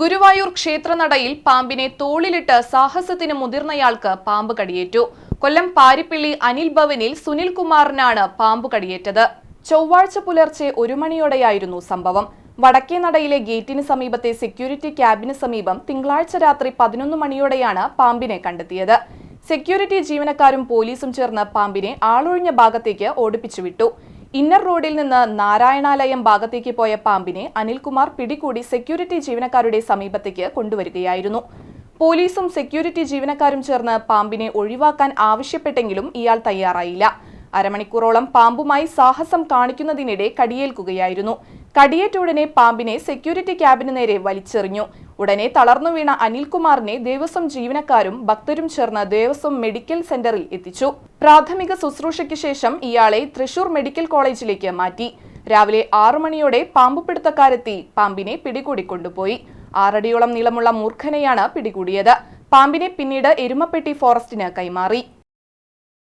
ഗുരുവായൂർ ക്ഷേത്രനടയിൽ പാമ്പിനെ തോളിലിട്ട് സാഹസത്തിന് മുതിർന്നയാൾക്ക് പാമ്പ് കടിയേറ്റു. കൊല്ലം പാരിപ്പിള്ളി അനിൽ ഭവനിൽ സുനിൽ കുമാറിനാണ് പാമ്പ് കടിയേറ്റത്. ചൊവ്വാഴ്ച പുലർച്ചെ ഒരു മണിയോടെയായിരുന്നു സംഭവം. വടക്കേ നടയിലെ ഗേറ്റിന് സമീപത്തെ സെക്യൂരിറ്റി ക്യാബിന് സമീപം തിങ്കളാഴ്ച രാത്രി പതിനൊന്ന് മണിയോടെയാണ് പാമ്പിനെ കണ്ടെത്തിയത്. സെക്യൂരിറ്റി ജീവനക്കാരും പോലീസും ചേർന്ന് പാമ്പിനെ ആളൊഴിഞ്ഞ ഭാഗത്തേക്ക് ഓടിപ്പിച്ചു വിട്ടു ഇന്നർ റോഡിൽ നിന്ന് നാരായണാലയം ഭാഗത്തേക്ക് പോയ പാമ്പിനെ അനിൽകുമാർ പിടികൂടി സെക്യൂരിറ്റി ജീവനക്കാരുടെ സമീപത്തേക്ക് കൊണ്ടുവരികയായിരുന്നു. പോലീസും സെക്യൂരിറ്റി ജീവനക്കാരും ചേർന്ന് പാമ്പിനെ ഒഴിവാക്കാൻ ആവശ്യപ്പെട്ടെങ്കിലും ഇയാൾ തയ്യാറായില്ല. അരമണിക്കൂറോളം പാമ്പുമായി സാഹസം കാണിക്കുന്നതിനിടെ കടിയേൽക്കുകയായിരുന്നു. കടിയേറ്റ ഉടനെ പാമ്പിനെ സെക്യൂരിറ്റി ക്യാബിന് നേരെ വലിച്ചെറിഞ്ഞു. ഉടനെ തളർന്നു വീണ അനിൽകുമാറിനെ ദേവസ്വം ജീവനക്കാരും ഭക്തരും ചേർന്ന് ദേവസ്വം മെഡിക്കൽ സെന്ററിൽ എത്തിച്ചു. പ്രാഥമിക ശുശ്രൂഷയ്ക്ക് ശേഷം ഇയാളെ തൃശൂർ മെഡിക്കൽ കോളേജിലേക്ക് മാറ്റി. രാവിലെ ആറു മണിയോടെ പാമ്പുപിടുത്തക്കാരെത്തി പാമ്പിനെ പിടികൂടി കൊണ്ടുപോയി. ആറടിയോളം നീളമുള്ള മൂർഖനെയാണ് പിടികൂടിയത്. പാമ്പിനെ പിന്നീട് എരുമപ്പെട്ടി ഫോറസ്റ്റിന് കൈമാറി.